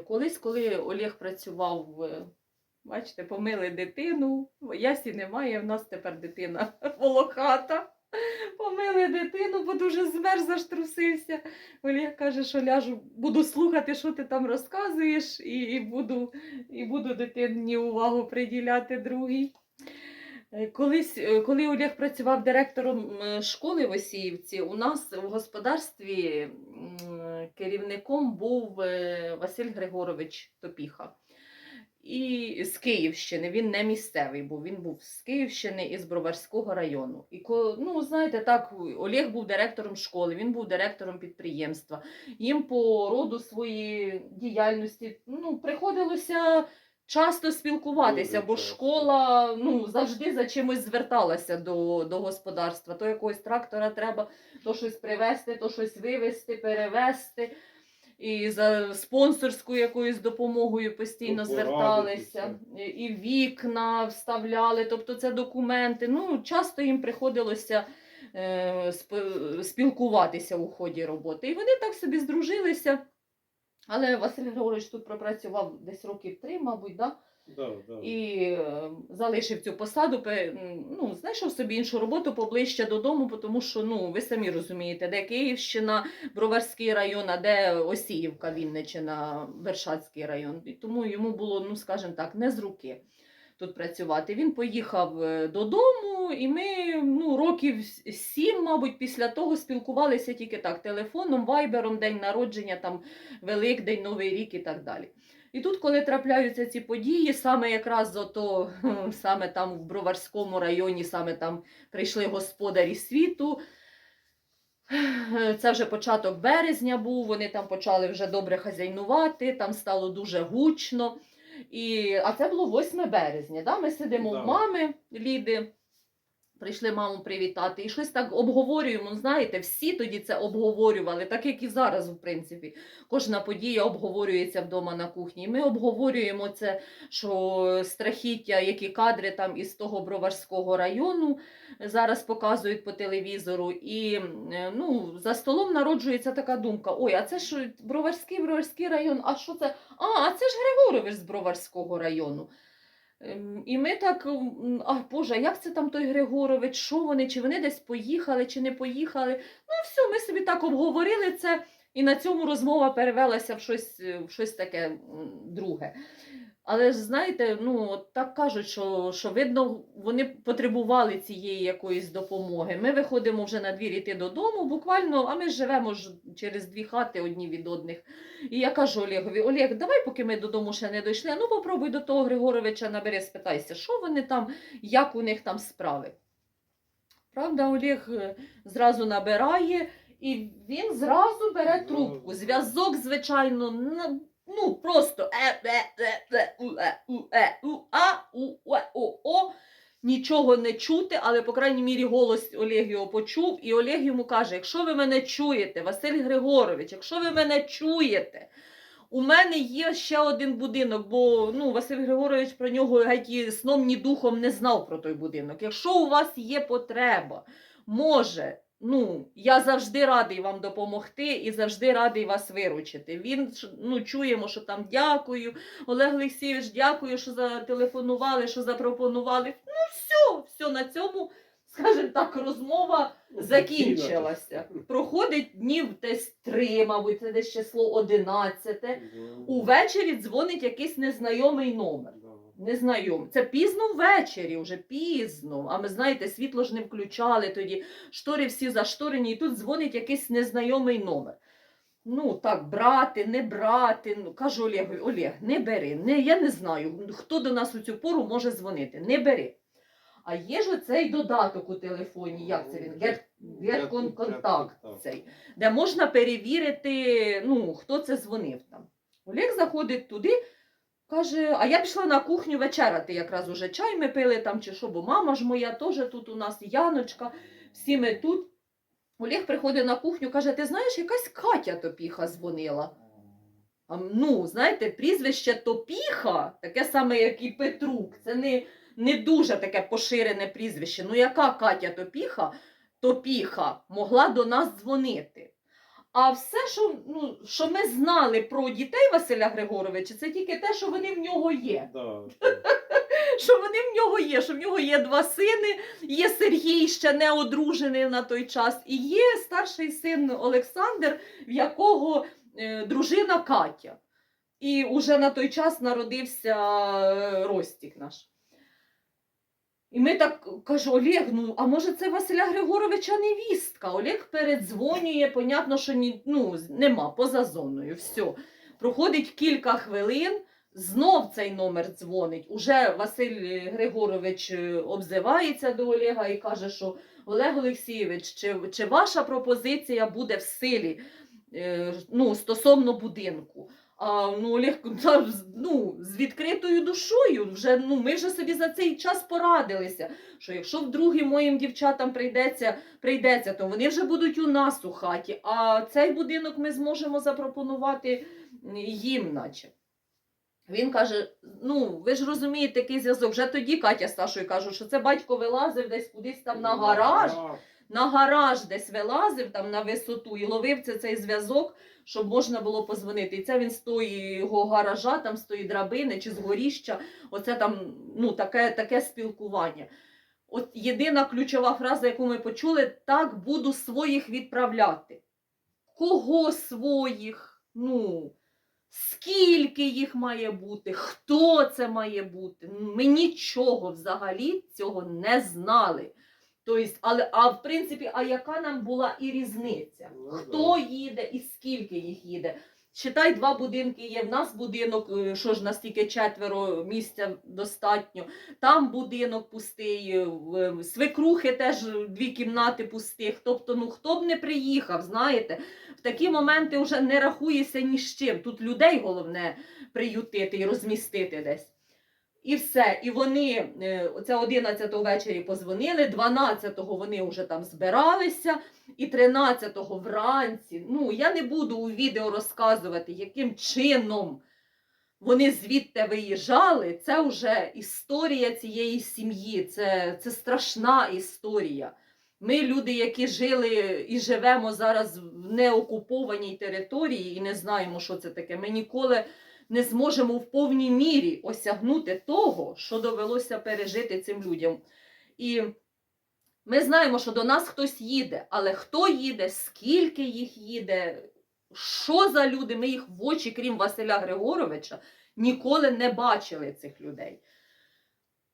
Колись, коли Олег працював, бачите, помили дитину, ясі немає, в нас тепер дитина волохата. Помили дитину, бо дуже змерз, аж трусився. Олег каже, що ляжу, буду слухати, що ти там розказуєш, і, і, буду, і буду дитині увагу приділяти другій. Е, Колись, е, коли Олег працював директором школи в Осіївці, у нас в господарстві керівником був е, Василь Григорович Топіха. І з Київщини, він не місцевий був, він був з Київщини і з Броварського району. І ну, знаєте, так, Олег був директором школи, він був директором підприємства. Їм по роду своєї діяльності ну, приходилося часто спілкуватися, бо школа ну, завжди за чимось зверталася до, до господарства. То якогось трактора треба, то щось привезти, то щось вивезти, перевезти. І за спонсорською якоюсь допомогою постійно зверталися, і вікна вставляли, тобто це документи. Ну, часто їм приходилося е, сп- спілкуватися у ході роботи. І вони так собі здружилися. Але Василь Григорович тут пропрацював десь років три, мабуть, да? Да, да. і е, залишив цю посаду, пе- ну, знайшов собі іншу роботу поближче додому, тому що ну, ви самі розумієте, де Київщина, Броварський район, а де Осіївка, Вінничина, Вершацький район. І тому йому було, ну скажімо так, не з руки тут працювати. Він поїхав е, додому, і ми ну, років сім, мабуть, після того спілкувалися тільки так: телефоном, вайбером, день народження, там Великдень, Новий рік і так далі. І тут, коли трапляються ці події, саме якраз ото, саме там в Броварському районі, саме там прийшли господарі світу. Це вже початок березня був, вони там почали вже добре хазяйнувати, там стало дуже гучно. І, а це було 8 березня. Да? Ми сидимо Да. в мами Ліди, прийшли маму привітати, і щось так обговорюємо. Знаєте, всі тоді це обговорювали, так як і зараз, в принципі. Кожна подія обговорюється вдома на кухні. Ми обговорюємо це, що страхіття, які кадри там із того Броварського району зараз показують по телевізору. І е, ну, за столом народжується така думка: ой, а це ж Броварський, Броварський район, а що це? А, а це ж Григорович з Броварського району. Ем, І ми так, а Боже, як це там той Григорович, що вони, чи вони десь поїхали, чи не поїхали. Ну, все, ми собі так обговорили це, і на цьому розмова перевелася в щось, е, в щось таке друге. Але ж знаєте, ну от так кажуть, що, що видно, вони потребували цієї якоїсь допомоги. Ми виходимо вже на двір іти додому, буквально, а ми ж живемо ж через дві хати одні від одних. І я кажу Олегові, Олег, давай, поки ми додому ще не дійшли, ну попробуй до того Григоровича набери, спитайся, що вони там, як у них там справи. Правда, Олег е, зразу набирає, і він зразу бере трубку. Зв'язок, звичайно, ну просто е, е, е, е, у, е, у, е, у, а, у, е, о, о. Нічого не чути, але, по крайній мірі, голос Олег його почув, і Олег йому каже: якщо ви мене чуєте, Василь Григорович, якщо ви мене чуєте, у мене є ще один будинок, бо ну, Василь Григорович про нього геть сном, ні духом не знав про той будинок. Якщо у вас є потреба, може, ну, я завжди радий вам допомогти і завжди радий вас виручити. Він ну, чуємо, що там дякую. Олег Олексійович, дякую, що зателефонували, що запропонували. Ну, все, все на цьому, скажімо так, розмова закінчилася. Проходить днів десь три, мабуть, це десь число одинадцяте. Увечері дзвонить якийсь незнайомий номер. Незнайомий. Це пізно ввечері, вже пізно. А ми знаєте, світло ж не включали тоді, штори всі зашторені, і тут дзвонить якийсь незнайомий номер. Ну, так, брати, не брати. Ну, кажу Олегу, Олег, не бери. Не, я не знаю, хто до нас у цю пору може дзвонити. Не бери. А є ж оцей додаток у телефоні, як це він? Get, цей, де можна перевірити, ну, хто це дзвонив там. Олег заходить туди, каже: А я пішла на кухню вечеряти, якраз уже чай ми пили там чи що, бо мама ж моя теж тут у нас, Яночка, всі ми тут. Олег приходить на кухню, каже: Ти знаєш, якась Катя Топіха дзвонила. А, ну, знаєте, прізвище Топіха, таке саме, як і Петрук. Це не, не дуже таке поширене прізвище. Ну, яка Катя Топіха, Топіха могла до нас дзвонити? А все, що, ну, що ми знали про дітей Василя Григоровича, це тільки те, що вони в нього є. Да. Що вони в нього є, що в нього є два сини, є Сергій ще не одружений на той час, і є старший син Олександр, в якого е, дружина Катя. І уже на той час народився е, Ростік наш. І ми так кажу, Олег, ну а може це Василя Григоровича невістка? Олег передзвонює, понятно, що ні, ну, нема, поза зоною. Все. Проходить кілька хвилин, знов цей номер дзвонить. Уже Василь Григорович е, обзивається до Олега і каже, що Олег Олексійович, чи, чи ваша пропозиція буде в силі е, ну, стосовно будинку? А ну, Олег ну, з відкритою душою. Вже, ну, ми вже собі за цей час порадилися, що якщо вдруге моїм дівчатам прийдеться, прийдеться, то вони вже будуть у нас у хаті. А цей будинок ми зможемо запропонувати їм, наче. Він каже: ну, ви ж розумієте, який зв'язок. Вже тоді Катя з Сашою кажуть, що це батько вилазив десь кудись там на гараж на гараж десь вилазив там на висоту і ловив це, цей зв'язок, щоб можна було позвонити. І це він з тої його гаража, там з тої драбини чи з горіща. Оце там ну, таке, таке спілкування. От єдина ключова фраза, яку ми почули, так буду своїх відправляти. Кого своїх? Ну, скільки їх має бути? Хто це має бути? Ми нічого взагалі цього не знали. Тобто, але, а в принципі, а яка нам була і різниця? Ну, Хто їде і скільки їх їде? Считай, два будинки є. В нас будинок, е, що ж настільки четверо місця достатньо. Там будинок пустий, е, свекрухи теж дві кімнати пустих. Тобто, ну хто б не приїхав, знаєте, в такі моменти вже не рахуєшся ні з чим. Тут людей головне приютити і розмістити десь. І все. І вони е, оце 11 ввечері позвонили, 12-го вони вже там збиралися, і 13-го вранці. Ну, я не буду у відео розказувати, яким чином вони звідти виїжджали. Це вже історія цієї сім'ї, це, це страшна історія. Ми, люди, які жили і живемо зараз в неокупованій території і не знаємо, що це таке. Ми ніколи не зможемо в повній мірі осягнути того, що довелося пережити цим людям. І ми знаємо, що до нас хтось їде, але хто їде, скільки їх їде, що за люди, ми їх в очі, крім Василя Григоровича, ніколи не бачили цих людей.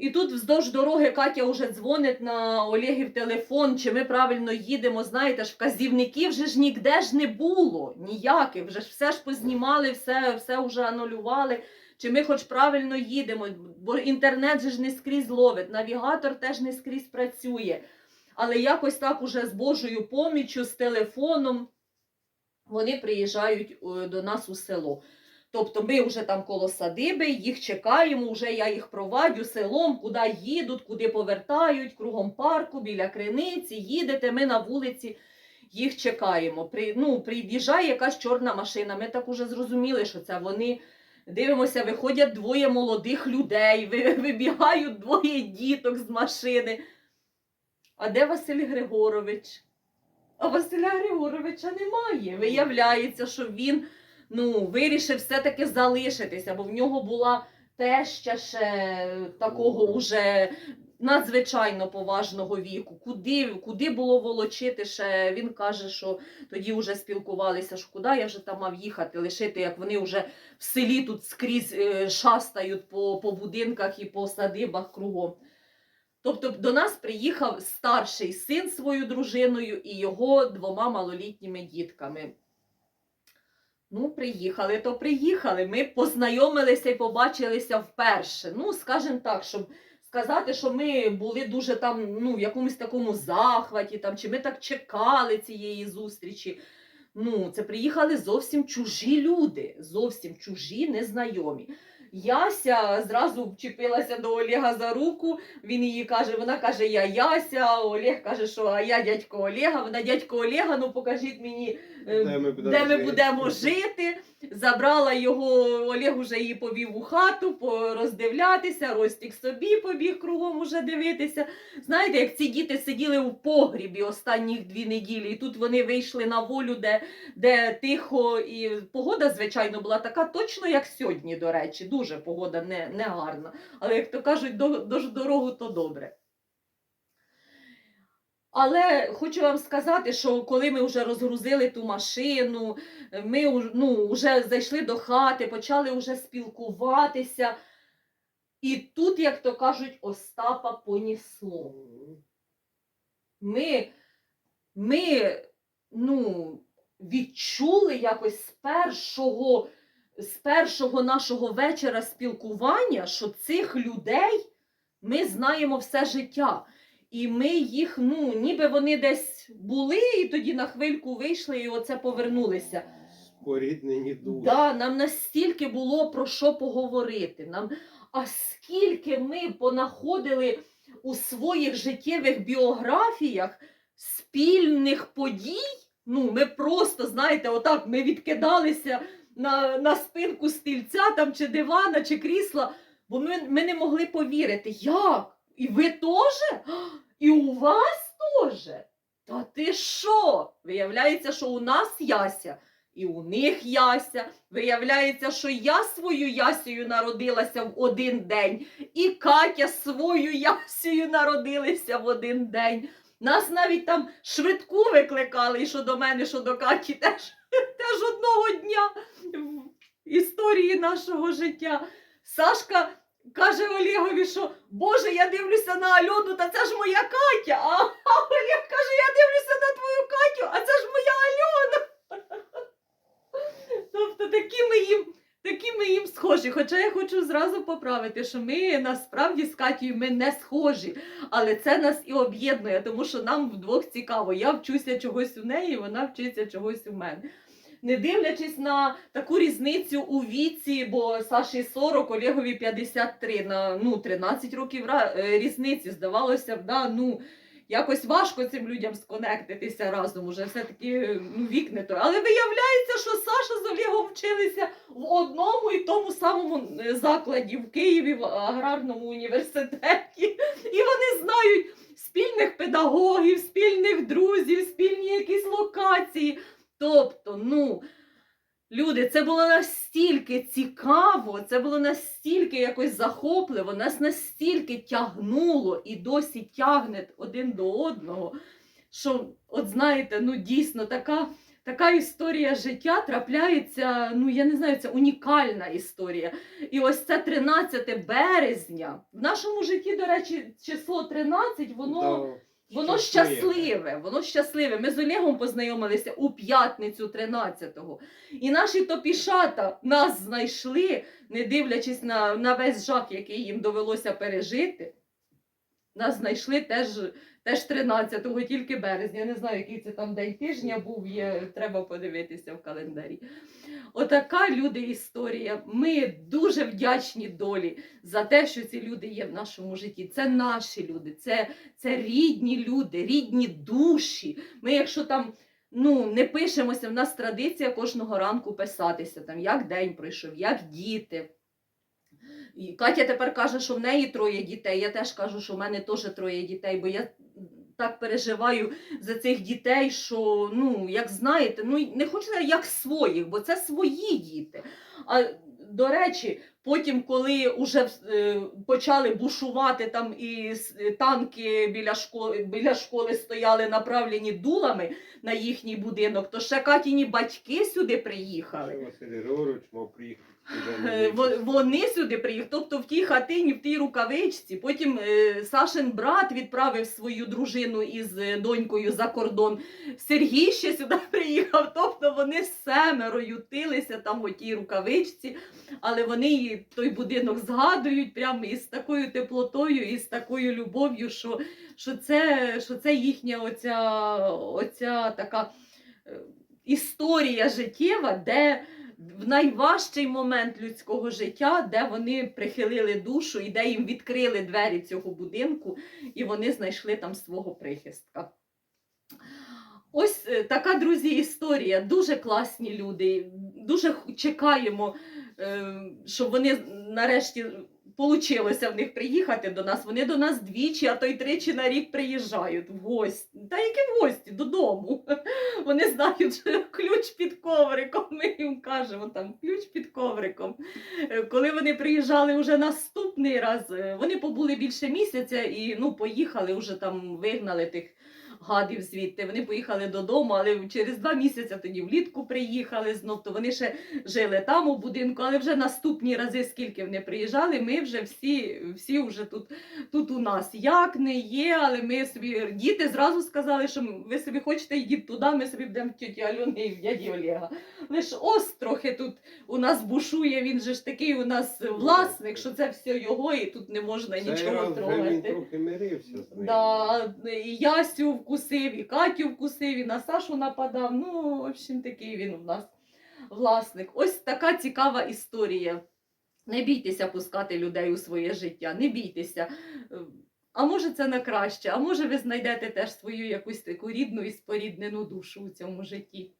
І тут вздовж дороги Катя вже дзвонить на Олегів телефон, чи ми правильно їдемо. Знаєте ж, вказівників вже ж ніде ж не було, ніяких. Вже ж все ж познімали, все, все вже анулювали. Чи ми хоч правильно їдемо, бо інтернет же ж не скрізь ловить, навігатор теж не скрізь працює. Але якось так уже з Божою поміччю, з телефоном вони приїжджають е, до нас у село. Тобто ми вже там коло садиби, їх чекаємо, вже я їх провадю селом, куди їдуть, куди повертають, кругом парку, біля криниці, їдете, ми на вулиці їх чекаємо. При, ну, приїжджає якась чорна машина, ми так уже зрозуміли, що це вони. Дивимося, виходять двоє молодих людей, вибігають двоє діток з машини. А де Василь Григорович? А Василя Григоровича немає. Виявляється, що він ну, вирішив все-таки залишитися, бо в нього була теща ще такого уже надзвичайно поважного віку. Куди, куди було волочити ще? Він каже, що тоді вже спілкувалися, що куди я вже там мав їхати, лишити, як вони вже в селі тут скрізь е, шастають по, по будинках і по садибах кругом. Тобто до нас приїхав старший син своєю дружиною і його двома малолітніми дітками. Ну, приїхали, то приїхали. Ми познайомилися і побачилися вперше. Ну, скажімо так, щоб сказати, що ми були дуже там, ну, в якомусь такому захваті, там, чи ми так чекали цієї зустрічі. Ну, це приїхали зовсім чужі люди, зовсім чужі, незнайомі. Яся зразу вчепилася до Олега за руку. Він її каже, вона каже, я Яся. Олег каже, що а я дядько Олега. Вона дядько Олега, ну покажіть мені, е, Де ми будемо де ми жити?» будемо жити. Забрала його, Олег уже її повів у хату роздивлятися, Ростік собі побіг кругом уже дивитися. Знаєте, як ці діти сиділи у погрібі останніх дві неділі, і тут вони вийшли на волю, де, де тихо, і погода, звичайно, була така точно, як сьогодні, до речі. Дуже погода не, не гарна. Але, як то кажуть, до, до дорогу то добре. Але хочу вам сказати, що коли ми вже розгрузили ту машину, ми ну, вже зайшли до хати, почали вже спілкуватися. І тут, як то кажуть, Остапа понісло. Ми, ми ну, відчули якось з першого, з першого нашого вечора спілкування, що цих людей ми знаємо все життя. І ми їх, ну, ніби вони десь були, і тоді на хвильку вийшли, і оце повернулися. Споріднені душі. Да, нам настільки було про що поговорити. Нам, а скільки ми понаходили у своїх життєвих біографіях спільних подій. Ну, ми просто, знаєте, отак ми відкидалися на, на спинку стільця там, чи дивана, чи крісла, бо ми, ми не могли повірити. Як? І ви теж? І у вас теж? Та ти що? Виявляється, що у нас Яся. І у них Яся. Виявляється, що я свою Ясею народилася в один день, і Катя свою Ясею народилися в один день. Нас навіть там швидку викликали, і що до мене, що до Каті теж, теж одного дня в історії нашого життя. Сашка каже Олегові, що Боже, я дивлюся на Альону, та це ж моя Катя. А Олег каже, я дивлюся на твою Катю, а це ж моя Альона. Тобто такі ми їм, такі ми їм схожі. Хоча я хочу зразу поправити, що ми насправді з Катєю ми не схожі, але це нас і об'єднує, тому що нам вдвох цікаво. Я вчуся чогось у неї, вона вчиться чогось у мене. Не дивлячись на таку різницю у віці, бо Саші 40, Олегові 53, на ну, 13 років е, різниці, здавалося б, да, ну, якось важко цим людям сконектитися разом, уже все-таки ну, вік не той. Але виявляється, що Саша з Олегом вчилися в одному і тому самому е, закладі в Києві, в аграрному університеті. І вони знають спільних педагогів, спільних друзів, спільні якісь локації. Тобто, ну, люди, це було настільки цікаво, це було настільки якось захопливо, нас настільки тягнуло і досі тягне один до одного, що, от знаєте, ну дійсно така. Така історія життя трапляється, ну я не знаю, це унікальна історія. І ось це 13 березня. В нашому житті, до речі, число 13, воно. Да, Воно щасливе, воно щасливе. Ми з Олегом познайомилися у п'ятницю 13-го. І наші топішата нас знайшли, не дивлячись на, на весь жах, який їм довелося пережити. Нас знайшли теж, теж 13-го, тільки березня. Я не знаю, який це там день тижня був, є, треба подивитися в календарі. Отака люди історія. Ми дуже вдячні долі за те, що ці люди є в нашому житті. Це наші люди, це це рідні люди, рідні душі. Ми, якщо там ну, не пишемося, в нас традиція кожного ранку писатися, там, як день пройшов, як діти. І Катя тепер каже, що в неї троє дітей. Я теж кажу, що в мене теж троє дітей, бо я так переживаю за цих дітей, що, ну, як знаєте, ну, не хочу як своїх, бо це свої діти. А до речі, потім, коли вже е, почали бушувати там і танки біля школи, біля школи стояли направлені дулами на їхній будинок, то ще Катіні батьки сюди приїхали. Василь Григорович мав приїхати. Е, Вони сюди приїхали, тобто в тій хатині, в тій рукавичці. Потім е, Сашин брат відправив свою дружину із е, донькою за кордон. Сергій ще сюди приїхав. Тобто вони семеро ютилися там у тій рукавичці, але вони той будинок згадують прямо із такою теплотою, і з такою любов'ю, що, що, це, що це їхня оця, оця така історія життєва, де в найважчий момент людського життя, де вони прихилили душу і де їм відкрили двері цього будинку, і вони знайшли там свого прихистка. Ось е, така, друзі, історія. Дуже класні люди. Дуже чекаємо, е, щоб вони нарешті получилося в них приїхати до нас. Вони до нас двічі, а то й тричі на рік приїжджають в гості. Та які в гості? Додому. Вони знають, що ключ під ковриком. Ми їм кажемо там ключ під ковриком. Е, Коли вони приїжджали вже наступний раз, е, вони побули більше місяця і ну, поїхали, вже там вигнали тих гадів звідти. Вони поїхали додому, але через два місяці тоді влітку приїхали знов. То вони ще жили там у будинку, але вже наступні рази, скільки вони приїжджали, ми вже всі, всі вже тут, тут у нас. Як не є, але ми собі діти зразу сказали, що ви собі хочете йдіть туди, ми собі будемо в тіті Альони і в дяді Олега. Лиш ось трохи тут у нас бушує, він же ж такий у нас власник, що це все його, і тут не можна Цей нічого раз вже він трогати. трохи мирився з ним. Да, і Ясю вкусив, і Катю вкусив, і на Сашу нападав. Ну, в общем, такий він у нас власник. Ось така цікава історія. Не бійтеся пускати людей у своє життя, не бійтеся. А може це на краще, а може ви знайдете теж свою якусь таку рідну і споріднену душу у цьому житті.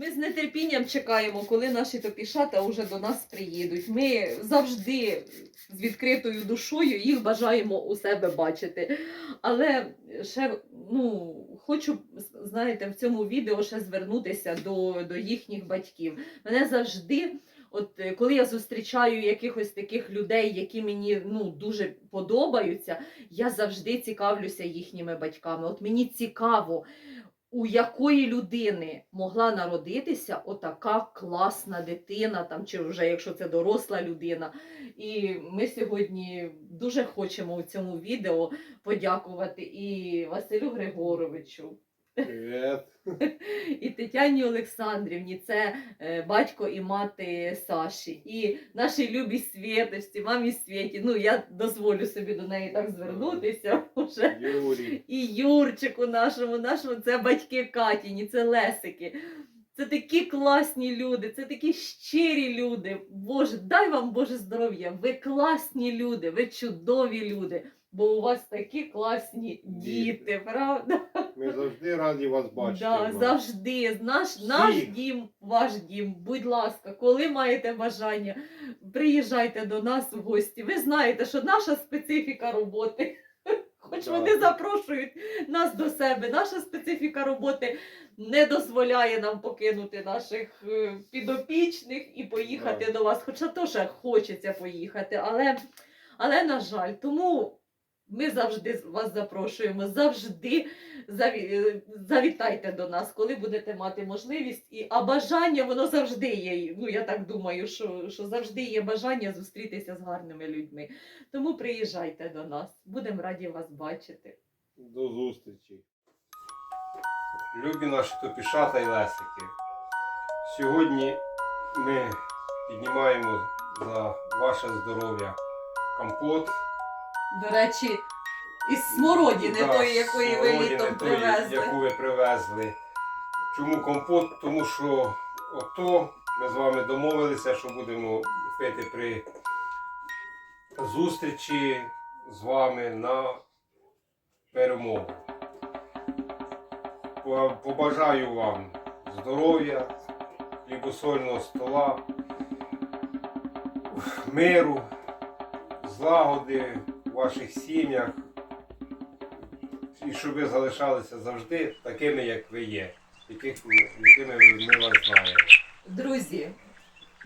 Ми з нетерпінням чекаємо, коли наші топішата вже до нас приїдуть. Ми завжди з відкритою душою їх бажаємо у себе бачити. Але ще ну, хочу, знаєте, в цьому відео ще звернутися до, до їхніх батьків. Мене завжди, от коли я зустрічаю якихось таких людей, які мені ну, дуже подобаються, я завжди цікавлюся їхніми батьками. От мені цікаво, у якої людини могла народитися отака класна дитина, там, чи вже якщо це доросла людина. І ми сьогодні дуже хочемо у цьому відео подякувати і Василю Григоровичу, Привет. і Тетяні Олександрівні, це е, батько і мати Саші, і нашій любій Свєтості, мамі Свєті. Ну, я дозволю собі до неї так звернутися вже. Юрій. І Юрчику нашому, нашому, це батьки Катіні, це Лесики. Це такі класні люди, це такі щирі люди. Боже, дай вам Боже здоров'я. Ви класні люди, ви чудові люди, бо у вас такі класні діти, Діти. правда? Ми завжди раді вас бачити. Да, завжди. Наш, наш Всіх. дім, ваш дім. Будь ласка, коли маєте бажання, приїжджайте до нас в гості. Ви знаєте, що наша специфіка роботи. Хоч Да. вони запрошують нас до себе, наша специфіка роботи не дозволяє нам покинути наших е, підопічних і поїхати до вас. Хоча теж хочеться поїхати, але, але на жаль, тому ми завжди вас запрошуємо, завжди е, завітайте до нас, коли будете мати можливість. І, а бажання воно завжди є. Ну я так думаю, що, що завжди є бажання зустрітися з гарними людьми. Тому приїжджайте до нас. Будемо раді вас бачити. До зустрічі. Любі наші топішата і лесики. Сьогодні ми піднімаємо за ваше здоров'я компот. До речі, із смородини Да, тої, якої ви смородини літом тої, привезли. Яку ви привезли. Чому компот? Тому що ото ми з вами домовилися, що будемо пити при зустрічі з вами на перемогу. По- Побажаю вам здоров'я, хлібосольного стола, миру, злагоди ваших сім'ях. І щоб ви залишалися завжди такими, як ви є, яких, якими ми вас знаємо. Друзі,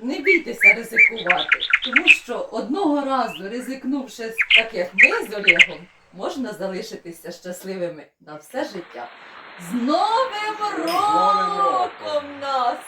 не бійтеся ризикувати, тому що одного разу, ризикнувши так, як ми з Олегом, можна залишитися щасливими на все життя. З Новим роком нас!